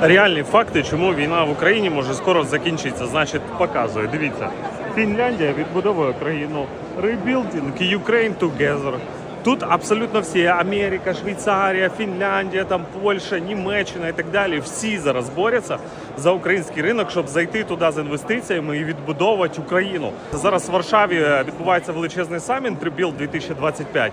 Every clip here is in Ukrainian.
реальні факти, чому війна в Україні може скоро закінчитися. Значить, показує. Дивіться, Фінляндія відбудовує країну Rebuilding Ukraine Together. Тут абсолютно всі Америка, Швейцарія, Фінляндія, там Польща, Німеччина і так далі. Всі зараз борються за український ринок, щоб зайти туди з інвестиціями і відбудовувати Україну. Зараз в Варшаві відбувається величезний саміт Rebuild 2025.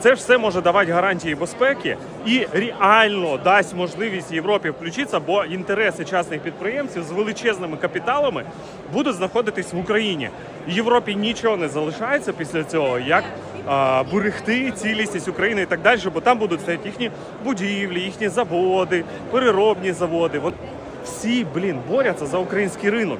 Це ж все може давати гарантії безпеки і реально дасть можливість Європі включитися, бо інтереси частних підприємців з величезними капіталами будуть знаходитись в Україні. Європі нічого не залишається після цього, як а, берегти цілісність України і так далі, бо там будуть стояти їхні будівлі, їхні заводи, переробні заводи. От всі, блін, борються за український ринок.